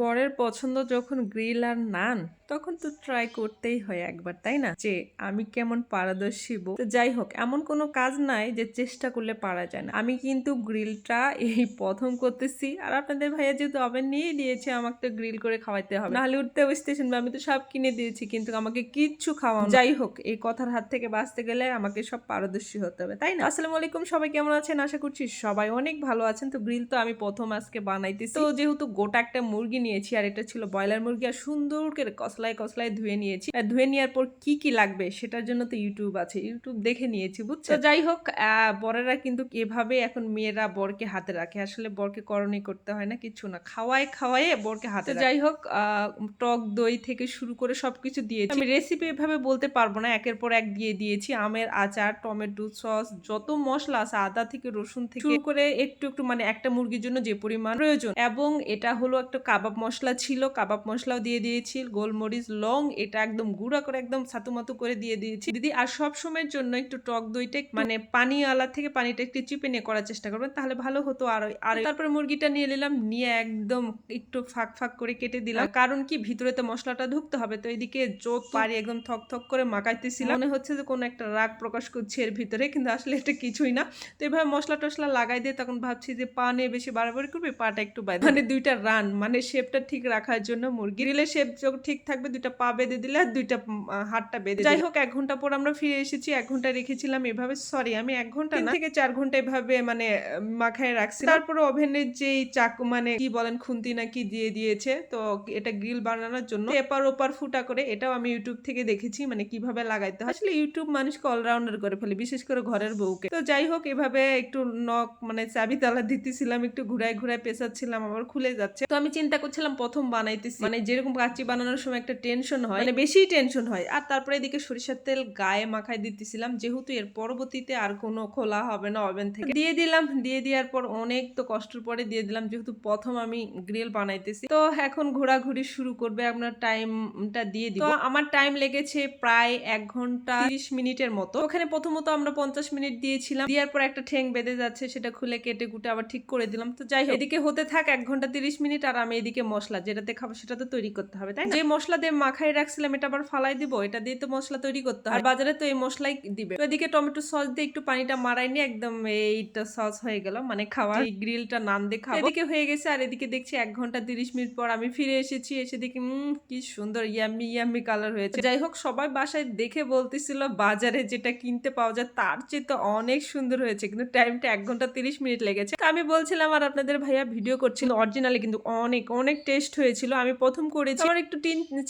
বরের পছন্দ যখন গ্রিল আর নান, তখন তো ট্রাই করতেই হয় একবার, তাই না? যে আমি কেমন পারদর্শী বউ। তো যাই হোক, এমন কোনো কাজ নাই যে চেষ্টা করলে পারা যায় না। আমি কিন্তু গ্রিলটা এই প্রথম করতেছি, আর আপনাদের ভাইয়া যেহেতু ওভেন নিয়ে দিয়েছে আমাকে তো গ্রিল করে খাওয়াইতে হবে। নাহলে উঠতে বসতে শুনবে আমি তো সব কিনে দিয়েছি, কিন্তু আমাকে কিচ্ছু খাওয়ানো যাই হোক, এই কথার হাত থেকে বাঁচতে গেলে আমাকে সব পারদর্শী হতে হবে, তাই না? আসসালামু আলাইকুম, সবাই কেমন আছেন? আশা করছি সবাই অনেক ভালো আছেন। তো গ্রিল তো আমি প্রথম আজকে বানাইতেছি। তো যেহেতু গোটা একটা মুরগি নিয়েছি আর এটা ছিল ব্রয়লার মুরগি আর সুন্দর করে কসলায় কসলায় ধুয়ে নিয়েছি। আর ধুয়ে নেওয়ার পর কি কি লাগবে সেটার জন্য তো ইউটিউব আছে। ইউটিউব দেখে নিয়েছি বুঝছ? যাই হোক বরেরা কিন্তু এভাবে এখন মেয়েরা বরকে হাতে রাখে। আসলে বরকে করণী করতে হয় না কিছু না। খাওয়ায় খাওয়ায় বরকে হাতে যাই হোক টক দই থেকে শুরু করে সবকিছু দিয়েছি। আমি রেসিপি এভাবে বলতে পারব না একের পর এক দিয়ে দিয়েছি। আমের আচার টমেটো সস যত মশলা আছে আদা থেকে রসুন থেকে শুরু করে একটু একটু মানে একটা মুরগির জন্য যে পরিমাণ প্রয়োজন। এবং এটা হলো একটা কাবাব মশলা ছিল কাবাব মশলাও দিয়ে দিয়েছি গোলমরিচ লং এটা একদম গুঁড়া করে একদম ছাতু মাতু করে দিয়ে দিয়েছি। দিদি আর সব সময়ের জন্য একটু টক দইটা মানে পানি আলা থেকে পানিটা একটু চিপে নিয়ে করার চেষ্টা করবেন তাহলে ভালো হতো আর আর তারপরে মুরগিটা নিয়ে নিলাম নিয়ে একদম একটু ফাঁক ফাঁক করে কেটে দিলাম। কারণ কি ভিতরে তো মশলাটা ঢুকতে হবে তো এদিকে যত পারি একদম থক থক করে মাখাইতেছিলাম। মনে হচ্ছে যে কোনো একটা রাগ প্রকাশ করছে এর ভিতরে কিন্তু আসলে এটা কিছুই না। তো এভাবে মশলা টশলা লাগাই দিয়ে তখন ভাবছি যে পা নিয়ে বেশি বাড়াবাড়ি করবে পাটা একটু বাইরে মানে দুইটা রান মানে শেপটা ঠিক রাখার জন্য মুরগি রিলে শেপ ঠিক থাকবে দুইটা পা বেঁধে দিলে আর দুইটা হাতটা বেঁধে যাই হোক এক ঘণ্টা পর আমরা ফিরে এসেছি এক ঘণ্টা রেখেছিলাম এভাবে। সরি আমি এক ঘণ্টা না থেকে চার ঘণ্টা এভাবে মানে মাখায় রাখছি তারপরে ওভেনের যেই চাকু মানে কি বলেন খুন্তি না কি দিয়ে দিয়েছে তো এটা গ্রিল বানানোর জন্য এপার ওপার ফুটা করে এটাও আমি ইউটিউব থেকে দেখেছি মানে কীভাবে লাগাইতে হয়। আসলে ইউটিউব মানুষকে অলরাউন্ডার করে ফেলে বিশেষ করে ঘরের বউকে। তো যাই হোক এভাবে একটু নখ মানে চাবি তালা দিতেছিলাম একটু ঘুরায় ঘুরায় পেঁচাচ্ছিলাম আবার খুলে যাচ্ছে। তো আমি চিন্তা করছিলাম প্রথম বানাইতেছি। মানে যেরকম কাচ্চি বানানোর সময় একটা টেনশন হয়। মানে বেশি টেনশন হয়। আর তারপরে এদিকে সরিষার তেল গায়ে মাখায় দিতেছিলাম। যেহেতু এর পরবর্তীতে আর কোনো খোলা হবে না ওভেন থেকে। দিয়ে দিলাম। দিয়ে দেওয়ার পর অনেক তো কষ্টের পরে দিয়ে দিলাম। যেহেতু প্রথম আমি গ্রিল বানাইতেছি। তো এখন ঘোরাঘুরি শুরু করবে আপনার টাইমটা দিয়ে দিব। তো আমার টাইম লেগেছে প্রায় এক ঘণ্টা তিরিশ মিনিটের মতো। ওখানে প্রথমত আমরা পঞ্চাশ মিনিট দিয়েছিলাম। দেওয়ার পর একটা ঠেং বেঁধে যাচ্ছে। সেটা খুলে কেটে কুটে আবার ঠিক করে দিলাম। তো যাই হোক এদিকে হতে থাক এক ঘণ্টা তিরিশ মিনিট আর আমি এদিকে মশলা যেটাতে খাব সেটা তো তৈরি করতে হবে তাই যে মশলা দিয়ে মাখাই রাখছিলাম এটা আবার ফালাই দিব এটা দিয়ে তো মশলা তৈরি করতে হয়। আর বাজারে তো এই মশলাই দিবে। তো এদিকে টমেটো সস দিয়ে একটু পানিটা মারাই নিয়ে একদম এইটা সস হয়ে গেল মানে খাওয়া এই গ্রিলটা নান দিয়ে খাব। এদিকে হয়ে গেছে আর এদিকে দেখছি এক ঘণ্টা তিরিশ মিনিট পর আমি ফিরে এসেছি এসে দেখি উম কি সুন্দর ইয়ামি ইয়াম্মি কালার হয়েছে। যাই হোক সবাই বাসায় দেখে বলতেছিল বাজারে যেটা কিনতে পাওয়া যায় তার চেয়ে তো অনেক সুন্দর হয়েছে কিন্তু টাইমটা এক ঘণ্টা তিরিশ মিনিট লেগেছে। আমি বলছিলাম আর আপনাদের ভাইয়া ভিডিও করছিল অরিজিনালি কিন্তু অনেক অনেক টেস্ট হয়েছিল। আমি প্রথম করেছি। আমার একটু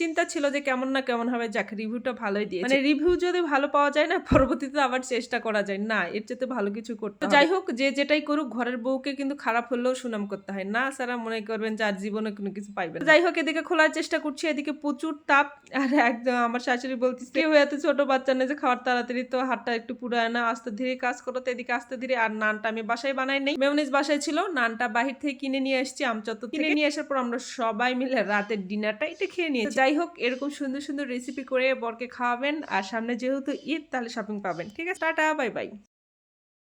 চিন্তা ছিল যে কেমন না কেমন হবে যাক রিভিউটা ভালোই দিয়ে মানে রিভিউ যদি ভালো পাওয়া যায় না পরবর্তীতে আবার চেষ্টা করা যায়। না এর চেয়ে ভালো কিছু করতে। যাই হোক যে যেটাই করুক ঘরের বউকে কিন্তু খারাপ হলেও সুনাম করতে হয়। না সারা মনে করবেন যার জীবনে কোনো কিছু পাইবেন যাই হোক এদিকে খোলার চেষ্টা করছি এদিকে প্রচুর তাপ। আর একদম আমার শাশুড়ি বলতেছে কেউ এত ছোট বাচ্চা নেই যে খাওয়ার তাড়াতাড়ি তো হাতটা একটু পুরায় না। আস্তে ধীরে কাজ করো তো এদিকে আস্তে ধীরে। আর নানটা আমি বাসায় বানাই নেই। মেয়নিজ বাসায় ছিল নানটা বাহির থেকে কিনে নিয়ে আসছি আমচত্ব কিনে নিয়ে আসার পর আমরা সবাই মিলে রাতের ডিনারটা এটা খেয়ে নিয়েছি। যাই হোক, এরকম সুন্দর সুন্দর রেসিপি করে বরকে খাওয়াবেন আর সামনে যেহেতু ঈদ, তাহলে শপিং পাবেন। ঠিক আছে, টাটা বাই বাই